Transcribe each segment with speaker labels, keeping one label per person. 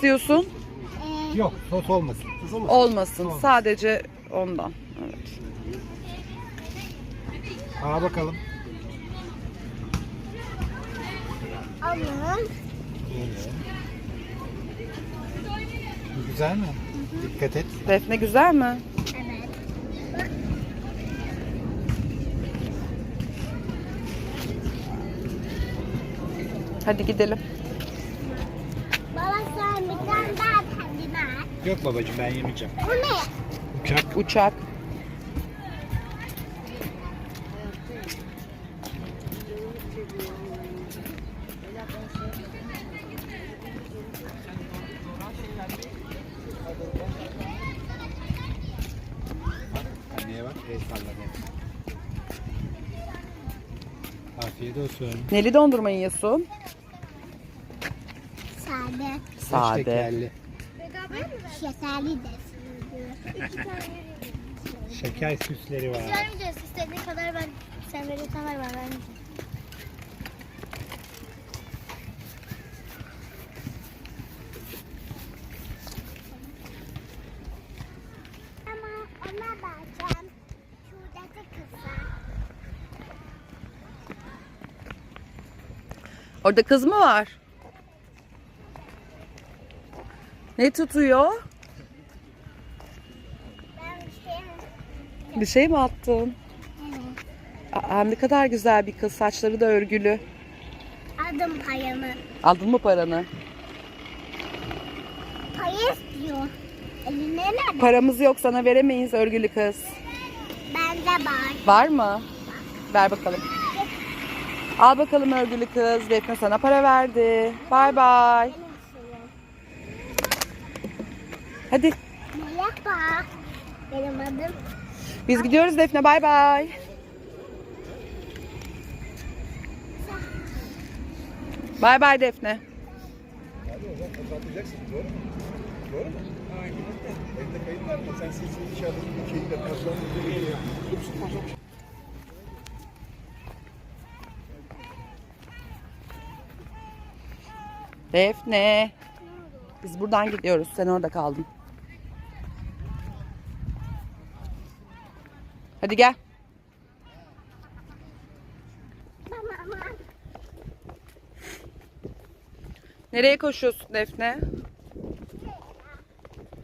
Speaker 1: istiyorsun?
Speaker 2: Yok sos olmasın. Sos olmasın.
Speaker 1: Olmasın.
Speaker 2: Olmaz.
Speaker 1: Sadece ondan. Evet.
Speaker 2: Aa bakalım. Bu Güzel mi? Dikkat et.
Speaker 1: Defne güzel mi?
Speaker 3: Evet.
Speaker 1: Hadi gidelim.
Speaker 3: Baba sen bir tane daha kendine at.
Speaker 2: Yok babacığım ben yemeyeceğim.
Speaker 3: Bu ne?
Speaker 2: Uçak.
Speaker 1: Uçak.
Speaker 2: Afiyet olsun.
Speaker 1: Neli dondurma yiyorsun?
Speaker 3: Sade.
Speaker 1: Sade.
Speaker 2: Şekerli.
Speaker 3: De.
Speaker 2: Şeker süsleri var.
Speaker 3: Vermeyeceğiz. İstediğin kadar ben. Sen verirsen ver ben vermeyeceğim. Ama ona bakacağım. Şuradaki kıza.
Speaker 1: Orada kız mı var? Ne tutuyor?
Speaker 3: Ben bir şey
Speaker 1: Bir şey mi attın?
Speaker 3: Evet.
Speaker 1: Aa, ne kadar güzel bir kız. Saçları da örgülü.
Speaker 3: Adım payımı.
Speaker 1: Aldın mı paranı?
Speaker 3: Payı istiyor. Eline ne?
Speaker 1: Paramız yok sana veremeyiz örgülü kız.
Speaker 3: Bende var.
Speaker 1: Var mı? Ver bakalım. Al bakalım örgülü kız. Defne sana para verdi. Bay bay.
Speaker 3: Benim suyum.
Speaker 1: Hadi.
Speaker 3: Merhaba. Benim adım.
Speaker 1: Biz gidiyoruz Defne. Bay bay. Bay bay Defne.
Speaker 2: Saklayacaksın doğru mu? Doğru mu? Elinde kayıt var mı? Sen sesini dışarıda bir şeyle
Speaker 1: Defne. Biz buradan gidiyoruz. Sen orada kaldın. Hadi gel. Nereye koşuyorsun Defne?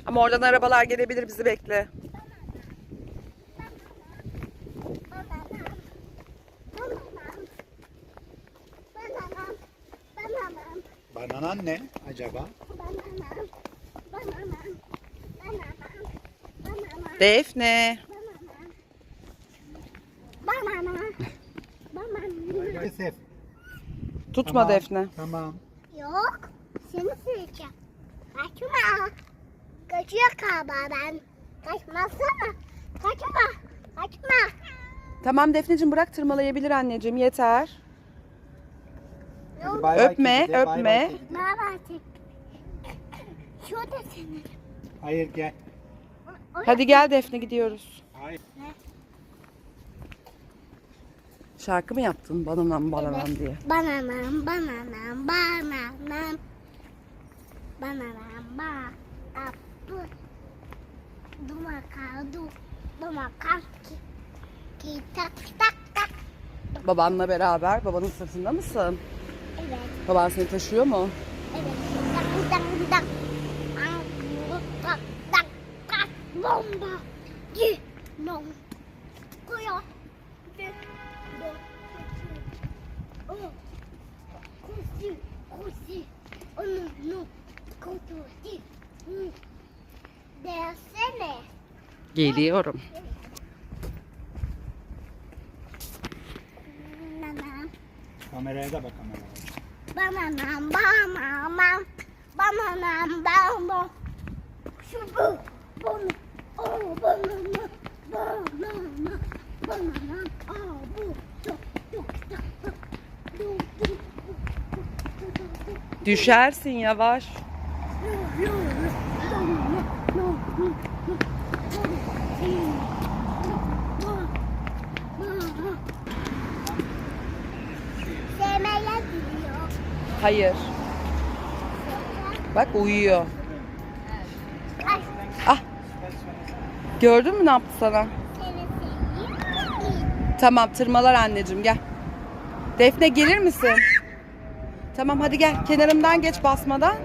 Speaker 1: Ama oradan arabalar gelebilir bizi bekle.
Speaker 2: Bananan ne acaba?
Speaker 1: Defne.
Speaker 3: Bananam. Bananam.
Speaker 2: Maalesef.
Speaker 1: Tutma
Speaker 2: Tamam,
Speaker 1: Defne.
Speaker 2: Tamam.
Speaker 3: Yok. Seni süreceğim. Kaçma. Kaçıyor galiba ben. Kaçmasana. Kaçma. Kaçma.
Speaker 1: Tamam Defneciğim bırak tırmalayabilir anneciğim yeter.
Speaker 2: Hadi bay bay
Speaker 1: Öpme,
Speaker 2: kedi de, bay bay
Speaker 1: öpme.
Speaker 2: kedi de.
Speaker 3: Ne tek? Şurada senin.
Speaker 2: Hayır gel.
Speaker 1: Hadi gel Defne gidiyoruz.
Speaker 2: Hayır.
Speaker 1: Şarkı mı yaptın bananam bananam
Speaker 3: Evet.
Speaker 1: diye?
Speaker 3: Bananam, bananam, bananam. Bananam, ba, apı. Dumaka, du, dumaka, ki, ki, tak, tak, tak.
Speaker 1: Babanla beraber babanın sırtında mısın?
Speaker 3: Evet,
Speaker 1: Baban seni taşıyor mu?
Speaker 3: evet. Tak, tak, tak. Ang, tak, tak, tak, bomba. Gi, nom. Kuya. Dersene.
Speaker 1: Geliyorum.
Speaker 2: Kameraya da bak kameraya.
Speaker 3: Bananam, bananam. Bananam, bananam. Şu bu. Bunu. O banana. Banana. Bananam. Aa bu. Çok, çok, çok, çok.
Speaker 1: Düşersin yavaş. Hayır. Bak uyuyor. Ah. Gördün mü ne yaptı sana? Tamam tırmalar anneciğim gel. Defne gelir misin? Tamam hadi gel kenarımdan geç basmadan.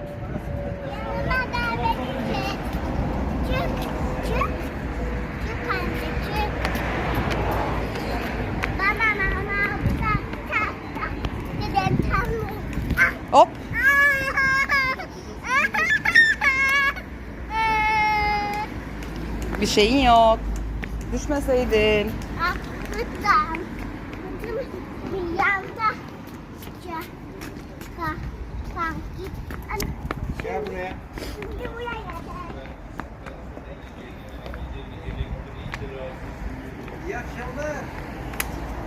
Speaker 1: Şeyin yok. Düşmeseydin.
Speaker 3: Bir yanda. Sanki.
Speaker 2: Gel buraya.
Speaker 3: Şimdi buraya gel.
Speaker 2: İyi akşamlar.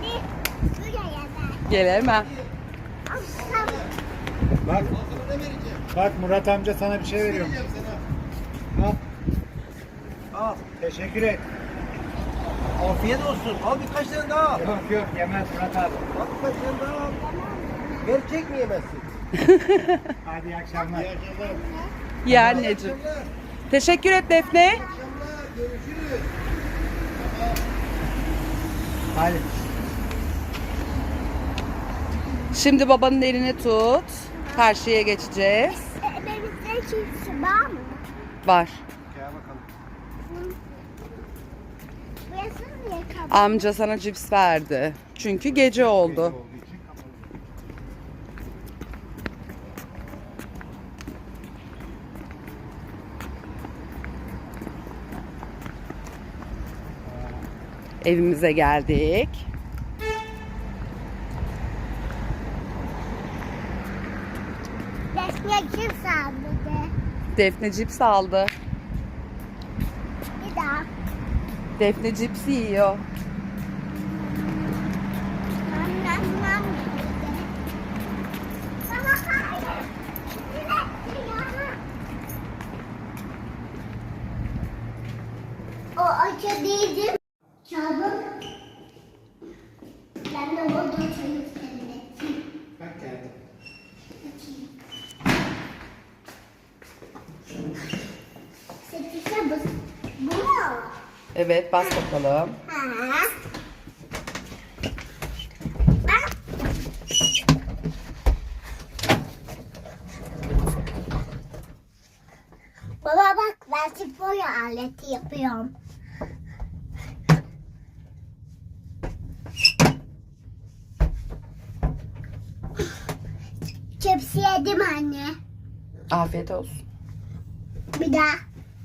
Speaker 3: Bir buraya gel.
Speaker 1: Gelemem.
Speaker 4: Bak. Bak Murat amca sana bir şey veriyorum. Al. Teşekkür et.
Speaker 2: Afiyet olsun. Al birkaç tane daha al.
Speaker 4: Yok yok yemez Murat abi.
Speaker 2: Al birkaç tane daha al. Gerçek mi yemezsin?
Speaker 4: Hadi iyi akşamlar.
Speaker 2: İyi akşamlar.
Speaker 1: Ya anneciğim. Teşekkür et Defne.
Speaker 2: akşamlar. Görüşürüz.
Speaker 4: Hadi.
Speaker 1: Şimdi babanın elini tut. Karşıya geçeceğiz.
Speaker 3: Elimizde çiftçi var mı?
Speaker 1: Var.
Speaker 2: Gel bakalım.
Speaker 1: Amca sana cips verdi. Çünkü gece oldu. Evimize geldik.
Speaker 3: Defne kim sağladı?
Speaker 1: Defne cips aldı.
Speaker 3: Bir daha.
Speaker 1: Defne cips yiyor.
Speaker 3: Nam nam nam dedi. Baba hayır. Dilek yana. O acı değildi. Çabuk. Ben de orada çayı serinleteyim.
Speaker 4: Bak geldim.
Speaker 3: Sekize bas.
Speaker 1: Evet bas bakalım.
Speaker 3: Ha. Baba bak ben spor aleti yapıyorum. Cips yedim anne.
Speaker 1: Afiyet olsun.
Speaker 3: Bir daha.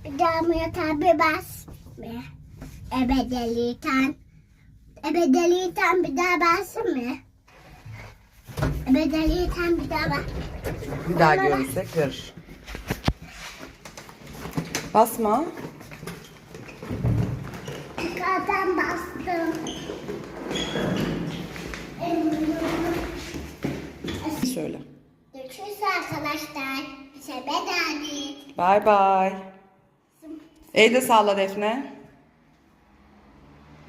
Speaker 3: Bir daha Murat abi bas. Mi? Ebedeliyken. Ebedeliyken bir daha basın mı? Ebedeliyken bir daha bas.
Speaker 1: Bir daha görürse kır. Basma.
Speaker 3: Zaten bastım.
Speaker 1: Söyle.
Speaker 3: Görüşürüz arkadaşlar. Bize bedava.
Speaker 1: Bay bay. El de salla Defne.